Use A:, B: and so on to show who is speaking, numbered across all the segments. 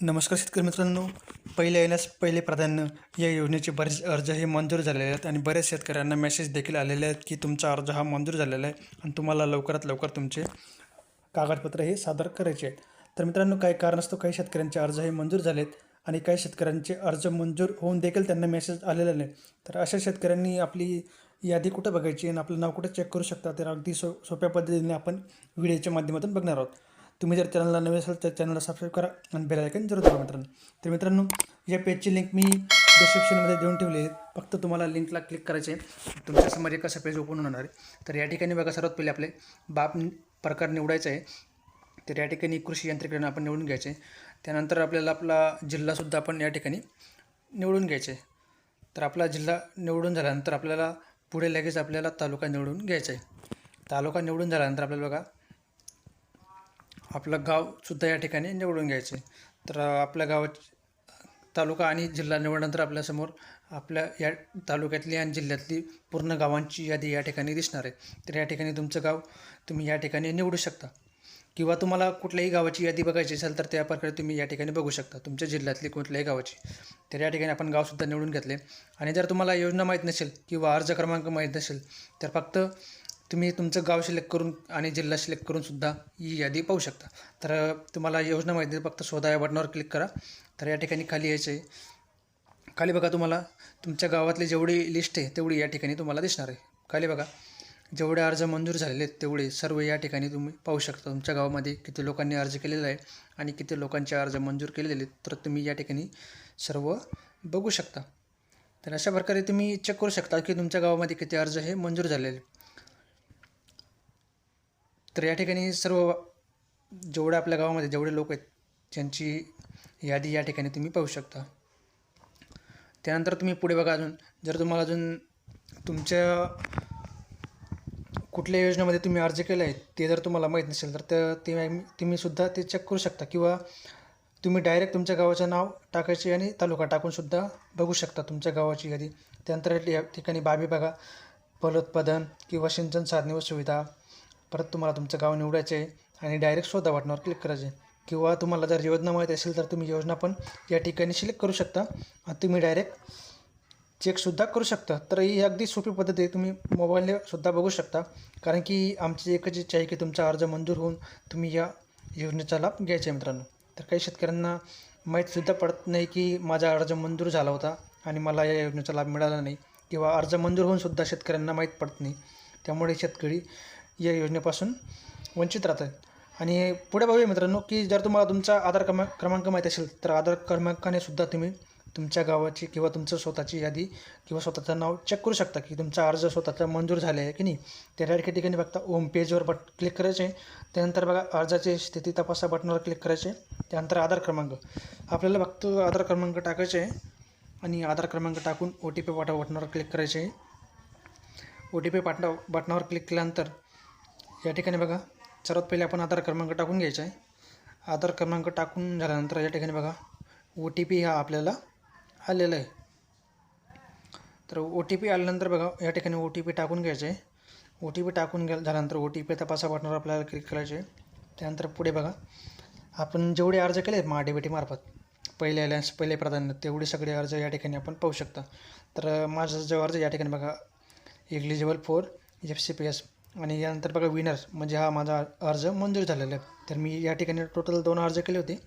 A: नमस्कार शेतकरी मित्रांनो. पहिले येण्यास पहिले प्राधान्य या योजनेचे बरेच अर्ज हे मंजूर झालेले आहेत आणि बऱ्याच शेतकऱ्यांना मेसेज देखील आलेले आहेत की तुमचा अर्ज हा मंजूर झालेला आहे आणि तुम्हाला लवकरात लवकर तुमचे कागदपत्र हे सादर करायचे आहेत. तर मित्रांनो काही कारणास्तव काही शेतकऱ्यांचे अर्ज हे मंजूर झालेत आणि काही शेतकऱ्यांचे अर्ज मंजूर होऊन देखील त्यांना मेसेज आलेला नाही. तर अशा शेतकऱ्यांनी आपली यादी कुठं बघायची आणि आपलं नाव कुठं चेक करू शकता तर अगदी सो सोप्या पद्धतीने आपण व्हिडिओच्या माध्यमातून बघणार आहोत. तुम्ही जर चॅनलला नवे असाल तर चॅनलला सबस्क्राईब करा आणि बेल आयकन जरूर दाबा मित्रांनो तर मित्रांनो या पेजची लिंक मी डिस्क्रिप्शनमध्ये देऊन ठेवली आहे. फक्त तुम्हाला लिंकला क्लिक करायचे आहे तुमच्यासमोर एक असं पेज ओपन होणार आहे. तर या ठिकाणी बघा सर्वात पहिले आपले बाप प्रकार निवडायचा आहे. तर या ठिकाणी कृषी यंत्रीकरण आपण निवडून घ्यायचे. त्यानंतर आपल्याला आपला जिल्हासुद्धा आपण या ठिकाणी निवडून घ्यायचे तर आपला जिल्हा निवडून झाल्यानंतर आपल्याला पुढे लगेच आपल्याला तालुका निवडून घ्यायचा आहे. तालुका निवडून झाल्यानंतर आपल्याला बघा आपलं गावसुद्धा या ठिकाणी निवडून घ्यायचं आहे. तर आपल्या गावाची तालुका आणि जिल्हा निवडल्यानंतर आपल्यासमोर आपल्या या तालुक्यातली आणि जिल्ह्यातली पूर्ण गावांची यादी या ठिकाणी दिसणार आहे. तर या ठिकाणी तुमचं गाव तुम्ही या ठिकाणी निवडू शकता. किंवा तुम्हाला कुठल्याही गावाची यादी बघायची असेल तर त्या प्रकारे तुम्ही या ठिकाणी बघू शकता. तुमच्या जिल्ह्यातली कुठल्याही गावाची. तर या ठिकाणी आपण गावसुद्धा निवडून घेतले. आणि जर तुम्हाला योजना माहीत नसेल किंवा अर्ज क्रमांक माहीत नसेल तर फक्त तुम्ही तुमचं गाव सिलेक्ट करून आणि जिल्हा सिलेक्ट करून सुद्धा ही यादी पाहू शकता. तर तुम्हाला योजना माहिती फक्त शोधा या बटनावर क्लिक करा. तर या ठिकाणी खाली यायचं आहे. खाली बघा तुम्हाला तुमच्या गावातली जेवढी लिस्ट आहे तेवढी या ठिकाणी तुम्हाला दिसणार आहे. खाली बघा जेवढे अर्ज मंजूर झालेले आहेत तेवढे सर्व या ठिकाणी तुम्ही पाहू शकता. तुमच्या गावामध्ये किती लोकांनी अर्ज केलेला आहे आणि किती लोकांचे अर्ज मंजूर केलेले आहेत तर तुम्ही या ठिकाणी सर्व बघू शकता. तर अशा प्रकारे तुम्ही चेक करू शकता की तुमच्या गावामध्ये किती अर्ज हे मंजूर झालेले आहेत. तर या ठिकाणी सर्व जेवढे आपल्या गावामध्ये जेवढे लोक आहेत त्यांची यादी या ठिकाणी तुम्ही पाहू शकता. त्यानंतर तुम्ही पुढे बघा अजून जर तुम्हाला अजून तुमच्या कुठल्या योजनेमध्ये तुम्ही अर्ज केला आहे ते जर तुम्हाला माहीत नसेल तर ते तुम्ही सुद्धा ते चेक करू शकता किंवा तुम्ही डायरेक्ट तुमच्या गावाचं नाव टाकायचे आणि तालुका टाकूनसुद्धा बघू शकता तुमच्या गावाची यादी. त्यानंतर या ठिकाणी बाबी बघा. फलोत्पादन किंवा सिंचन साधने व सुविधा. परत तुम्हाला तुमचं गाव निवडायचं आहे आणि डायरेक्ट शोधा बटनावर क्लिक करायचे आहे. किंवा तुम्हाला जर योजना माहीत असेल तर तुम्ही योजना पण या ठिकाणी सिलेक्ट करू शकता आणि तुम्ही डायरेक्ट चेकसुद्धा करू शकता. तर ही अगदी सोपी पद्धत आहे. तुम्ही मोबाईलने सुद्धा बघू शकता. कारण की आमची एकच इच्छा आहे की तुमचा अर्ज मंजूर होऊन तुम्ही या योजनेचा लाभ घ्यायचा आहे मित्रांनो. तर काही शेतकऱ्यांना माहीतसुद्धा पडत नाही की माझा अर्ज मंजूर झाला होता आणि मला या योजनेचा लाभ मिळाला नाही. किंवा अर्ज मंजूर होऊनसुद्धा शेतकऱ्यांना माहीत पडत नाही. त्यामुळे शेतकरी या योजनेपासून वंचित राहतात आणि पुढे बघूया मित्रांनो की जर तुम्हाला तुमचा आधार क्रमांक क्रमांक माहीत असेल तर आधार क्रमांकाने सुद्धा तुम्ही तुमच्या गावाची किंवा तुमचं स्वतःची यादी किंवा स्वतःचं नाव चेक करू शकता की तुमचा अर्ज स्वतःचा मंजूर झाला आहे की नाही. त्या ठिकाणी बघता होम पेजवर बट क्लिक करायचे. त्यानंतर बघा अर्जाची स्थिती तपासा बटनावर क्लिक करायचे. त्यानंतर आधार क्रमांक. आपल्याला फक्त आधार क्रमांक टाकायचे आहे. आणि आधार क्रमांक टाकून ओ टी पी पाठवा बटनावर क्लिक करायचे आहे. ओ टी पी पाठवा बटनावर क्लिक केल्यानंतर या ठिकाणी बघा सर्वात पहिले आपण आधार क्रमांक टाकून घ्यायचा आहे. आधार क्रमांक टाकून झाल्यानंतर या ठिकाणी बघा ओ टी पी हा आपल्याला आलेला आहे. तर ओ टी पी आल्यानंतर बघा या ठिकाणी ओ टी पी टाकून घ्यायचं आहे. ओ टी पी टाकून घ्या झाल्यानंतर ओ टी पी तपासा बटनावर आपल्याला क्लिक करायचे आहे. त्यानंतर पुढे बघा आपण जेवढे अर्ज केले आहेत महाडीबीटी मार्फत पहिले अलायन्स पहिले प्राधान्य तेवढे सगळे अर्ज या ठिकाणी आपण पाहू शकता. तर माझा जो अर्ज या ठिकाणी बघा eligible for F C P S आणि यानंतर बघा विनर म्हणजे हा माझा अर्ज मंजूर झालेला आहे. तर मी या ठिकाणी टोटल दोन अर्ज केले होते.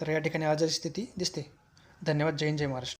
A: तर या ठिकाणी अर्जाची स्थिती दिसते. धन्यवाद. जय हिंद जय महाराष्ट्र.